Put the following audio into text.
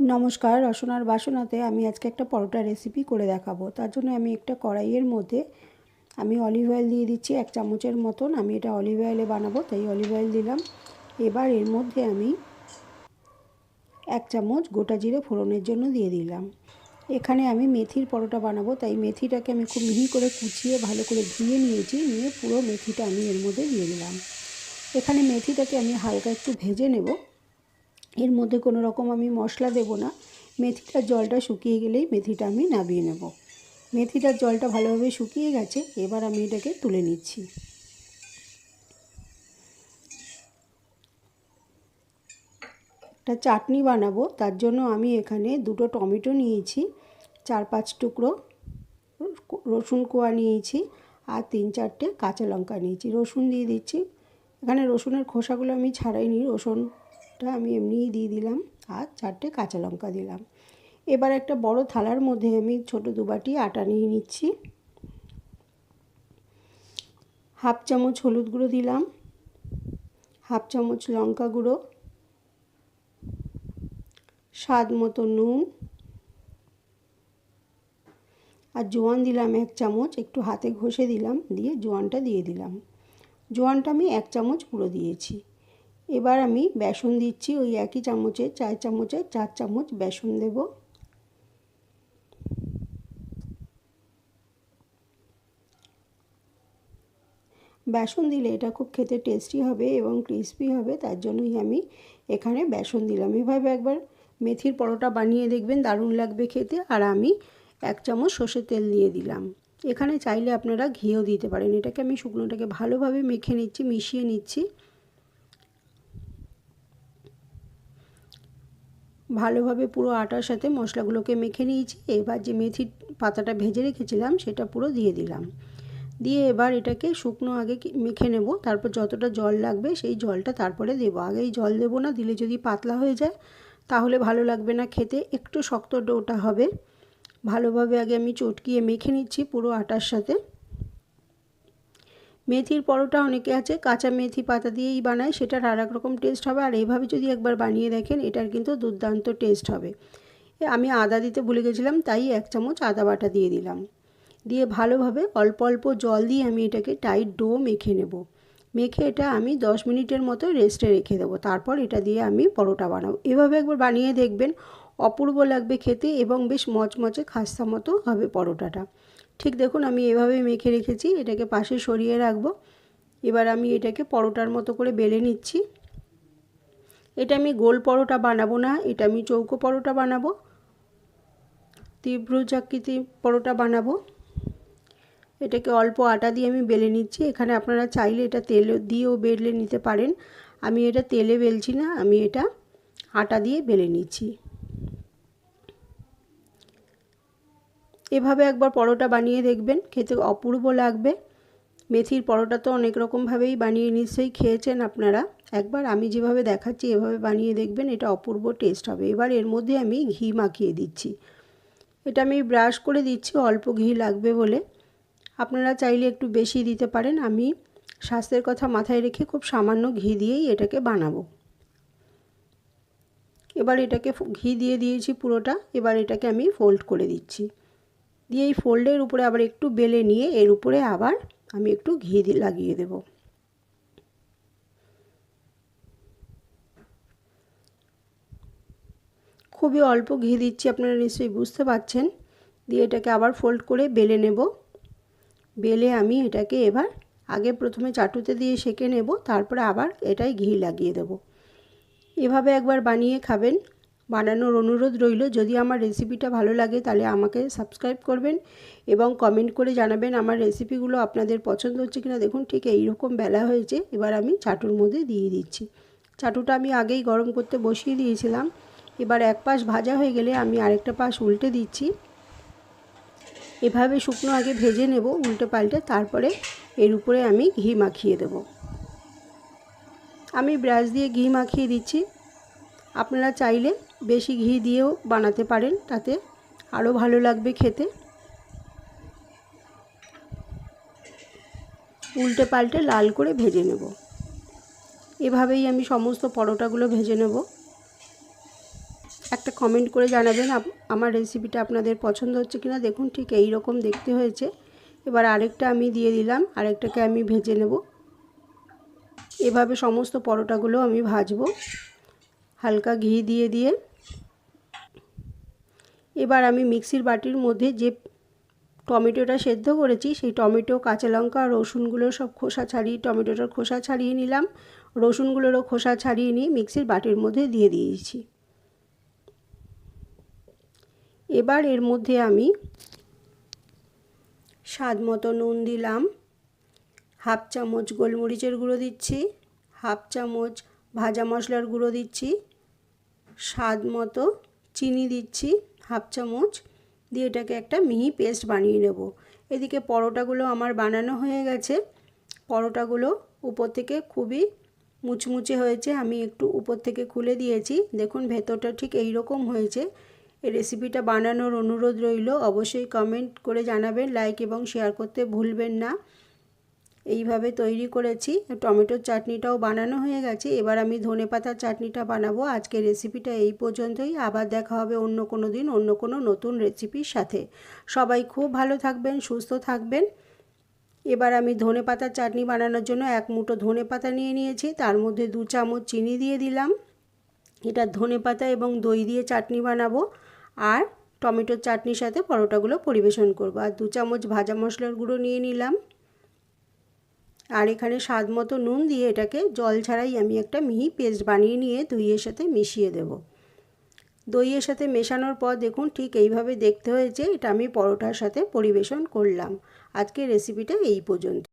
নমস্কার, রসনার বাসনাতে আমি আজকে একটা পরোটা রেসিপি করে দেখাবো। তার জন্য আমি একটা কড়াইয়ের মধ্যে আমি অলিভ অয়েল দিয়ে দিচ্ছি, এক চামচের মতন। আমি এটা অলিভ অয়েলে বানাবো, তাই অলিভ অয়েল দিলাম। এবার এর মধ্যে আমি এক চামচ গোটা জিরে ফোড়নের জন্য দিয়ে দিলাম। এখানে আমি মেথির পরোটা বানাবো, তাই মেথিটাকে আমি খুব মিহি করে কুচিয়ে, ভালো করে ধুয়ে নিয়েছি। নিয়ে পুরো মেথিটা আমি এর মধ্যে দিয়ে দিলাম। এখানে মেথিটাকে আমি হালকা একটু ভেজে নেব। এর মধ্যে কোনো রকম আমি মশলা দেব না। মেথিটার জলটা শুকিয়ে গেলেই মেথিটা আমি নামিয়ে নেব। মেথিটার জলটা ভালোভাবে শুকিয়ে গেছে, এবার আমি এটাকে তুলে নিচ্ছি। একটা চাটনি বানাবো, তার জন্য আমি এখানে দুটো টমেটো নিয়েছি, চার পাঁচ টুকরো রসুন কোয়া নিয়েছি আর তিন চারটে কাঁচা লঙ্কা নিয়েছি। রসুন দিয়ে দিচ্ছি। এখানে রসুনের খোসাগুলো আমি ছাড়াইনি, রসুন টা আমি এমনিই দিয়ে দিলাম আর চারটে কাঁচা লঙ্কা দিলাম। এবার একটা বড় থালার মধ্যে আমি ছোট দুবাটি আটা নিয়ে নিচ্ছি। হাফ চামচ হলুদ গুঁড়ো দিলাম, হাফ চামচ লঙ্কা গুঁড়ো, স্বাদ মতো নুন আর জোয়ান দিলাম এক চামচ, একটু হাতে ঘষে দিলাম, দিয়ে জোয়ানটা দিয়ে দিলাম। জোয়ানটা আমি এক চামচ পুরো দিয়েছি। এবার আমি বেসন দিচ্ছি ওই একই চামচে, চার চামচে, চার চামচ বেসন দেব। বেসন দিলে এটা খুব খেতে টেস্টি হবে এবং ক্রিসপি হবে, তার জন্যই আমি এখানে বেসন দিলাম। এভাবে একবার মেথির পরোটা বানিয়ে দেখবেন, দারুণ লাগবে খেতে। আর আমি এক চামচ সর্ষের তেল দিয়ে দিলাম। এখানে চাইলে আপনারা ঘিও দিতে পারেন। এটাকে আমি শুকনোটাকে ভালোভাবে মেখে নিচ্ছি, মিশিয়ে নিচ্ছি। ভালোভাবে পুরো আটার সাথে মশলাগুলোকে মেখে নিয়েছি। এবার যে মেথির পাতাটা ভেজে রেখেছিলাম, সেটা পুরো দিয়ে দিলাম। দিয়ে এবার এটাকে শুকনো আগে মেখে নেব। তারপর যতটা জল লাগবে সেই জলটা তারপরে দেবো। আগেই জল দেবো না, দিলে যদি পাতলা হয়ে যায়, তাহলে ভালো লাগবে না খেতে। একটু শক্ত ডোটা হবে। ভালোভাবে আগে আমি চটকিয়ে মেখে নিচ্ছি পুরো আটার সাথে। মেথির পরোটা অনেকে আছে, কাঁচা মেথি পাতা দিয়েই বানায়, সেটার আর এক রকম টেস্ট হবে। আর এইভাবে যদি একবার বানিয়ে দেখেন, এটার কিন্তু দুর্দান্ত টেস্ট হবে। আমি আদা দিতে ভুলে গেছিলাম, তাই এক চামচ আদা বাটা দিয়ে দিলাম। দিয়ে ভালোভাবে অল্প অল্প জল দিয়ে আমি এটাকে টাইট ডো মেখে নেব। মেখে এটা আমি দশ মিনিটের মতো রেস্টে রেখে দেবো। তারপর এটা দিয়ে আমি পরোটা বানাবো। এভাবে একবার বানিয়ে দেখবেন, অপূর্ব লাগবে খেতে এবং বেশ মচমচে খাস্তা মতো হবে পরোটাটা। ঠিক দেখুন, আমি এভাবে মেখে রেখেছি, এটাকে পাশে সরিয়ে রাখব। এবার আমি এটাকে পরোটার মতো করে বেলে নিচ্ছি। এটা আমি গোল পরোটা বানাবো না, এটা আমি চৌকো পরোটা বানাবো। তীব্র চাকরিতে পরোটা বানাবো। এটাকে অল্প আটা দিয়ে আমি বেলে নিচ্ছি। এখানে আপনারা চাইলে এটা তেল দিয়েও বেলে নিতে পারেন। আমি এটা তেলে বেলছি না, আমি এটা আটা দিয়ে বেলে নিচ্ছি। এভাবে একবার পরোটা বানিয়ে দেখবেন, খেতে অপূর্ব লাগবে। মেথির পরোটা তো অনেক রকমভাবেই বানিয়ে নিশ্চয়ই খেয়েছেন আপনারা। একবার আমি যেভাবে দেখাচ্ছি, এভাবে বানিয়ে দেখবেন, এটা অপূর্ব টেস্ট হবে। এবার এর মধ্যে আমি ঘি মাখিয়ে দিচ্ছি। এটা আমি ব্রাশ করে দিচ্ছি, অল্প ঘি লাগবে বলে। আপনারা চাইলে একটু বেশি দিতে পারেন। আমি স্বাস্থ্যের কথা মাথায় রেখে খুব সামান্য ঘি দিয়েই এটাকে বানাবো। এবার এটাকে ঘি দিয়ে দিয়েছি পুরোটা। এবার এটাকে আমি ফোল্ড করে দিচ্ছি। দিয়ে এই ফোল্ডের উপরে আবার একটু বেলে নিয়ে এর উপরে আবার আমি একটু ঘি লাগিয়ে দেব। খুবই অল্প ঘি দিচ্ছি, আপনারা নিশ্চয়ই বুঝতে পারছেন। দিয়ে এটাকে আবার ফোল্ড করে বেলে নেব। বেলে আমি এটাকে এবার আগে প্রথমে চাটুতে দিয়ে সেঁকে নেব, তারপরে আবার এটাই ঘি লাগিয়ে দেব। এভাবে একবার বানিয়ে খাবেন। বানানোর অনুরোধ রইল। যদি আমার রেসিপিটা ভালো লাগে তাহলে আমাকে সাবস্ক্রাইব করবেন এবং কমেন্ট করে জানাবেন আমার রেসিপিগুলো আপনাদের পছন্দ হচ্ছে কিনা। দেখুন, ঠিক এইরকম বেলা হয়েছে। এবার আমি চাটুর মধ্যে দিয়ে দিচ্ছি। চাটুটা আমি আগেই গরম করতে বসিয়ে দিয়েছিলাম। এবার এক পাশ ভাজা হয়ে গেলে আমি আরেকটা পাশ উল্টে দিচ্ছি। এভাবে শুকনো আগে ভেজে নেব, উল্টে পাল্টে। তারপরে এর উপরে আমি ঘি মাখিয়ে দেব। আমি ব্রাশ দিয়ে ঘি মাখিয়ে দিচ্ছি। আপনারা চাইলে বেশি ঘি দিয়েও বানাতে পারেন, তাতে আরও ভালো লাগবে খেতে। উল্টে পাল্টে লাল করে ভেজে নেব। এভাবেই আমি সমস্ত পরোটাগুলো ভেজে নেব। একটা কমেন্ট করে জানাবেন আমার রেসিপিটা আপনাদের পছন্দ হচ্ছে কিনা। দেখুন ঠিক এই রকম দেখতে হয়েছে। এবার আরেকটা আমি দিয়ে দিলাম, আরেকটাকে আমি ভেজে নেব। এভাবে সমস্ত পরোটাগুলো আমি ভাজবো। হালকা ঘি দিয়ে দিয়ে। এবার আমি মিক্সির বাটির মধ্যে যে টমেটোটা সেদ্ধ করেছি, সেই টমেটো, কাঁচা লঙ্কা, রসুনগুলো সব খোসা ছাড়িয়ে, টমেটোটার খোসা ছাড়িয়ে নিলাম। রসুনগুলোরও খোসা ছাড়িয়ে নিয়ে মিক্সির বাটির মধ্যে দিয়ে দিয়েছি। এবার এর মধ্যে আমি স্বাদ মতো নুন দিলাম। হাফ চামচ গোলমরিচের গুঁড়ো দিচ্ছি। হাফ চামচ ভাজা মশলার গুঁড়ো দিচ্ছি, স্বাদ মতো চিনি দিচ্ছি, হাফ চামচ, দিয়ে এটাকে একটা মিহি পেস্ট বানিয়ে নেব। এদিকে পরোটাগুলো আমার বানানো হয়ে গেছে। পরোটাগুলো উপর থেকে খুবই মুচমুচে হয়েছে, আমি একটু উপর থেকে খুলে দিয়েছি। দেখুন, ভেতরটা ঠিক এই রকম হয়েছে। এই রেসিপিটা বানানোর অনুরোধ রইল। অবশ্যই কমেন্ট করে জানাবেন লাইক এবং শেয়ার করতে ভুলবেন না। এইভাবে তৈরি করেছি। টমেটোর চাটনিটাও বানানো হয়ে গেছে। এবার আমি ধনে পাতার চাটনিটা বানাবো। আজকের রেসিপিটা এই পর্যন্তই। আবার দেখা হবে অন্য কোনো দিন, অন্য কোনো নতুন রেসিপির সাথে। সবাই খুব ভালো থাকবেন, সুস্থ থাকবেন। এবার আমি ধনে পাতার চাটনি বানানোর জন্য এক মুঠো ধনে পাতা নিয়ে নিয়েছি। তার মধ্যে দু চামচ চিনি দিয়ে দিলাম। এটা ধনে পাতা এবং দই দিয়ে চাটনি বানাবো। আর টমেটোর চাটনির সাথে পরোটাগুলো পরিবেশন করব। আর দু চামচ ভাজা মশলার গুঁড়ো নিয়ে নিলাম। আর এখানে স্বাদ মতো নুন দিয়ে এটাকে জল ছাড়াই আমি একটা মিহি পেস্ট বানিয়ে নিয়ে দইয়ের সাথে মিশিয়ে দেব। দইয়ের সাথে মেশানোর পর দেখুন ঠিক এইভাবে দেখতে হয়েছে, এটা আমি পরোটার সাথে পরিবেশন করলাম। আজকে রেসিপিটা এই পর্যন্ত।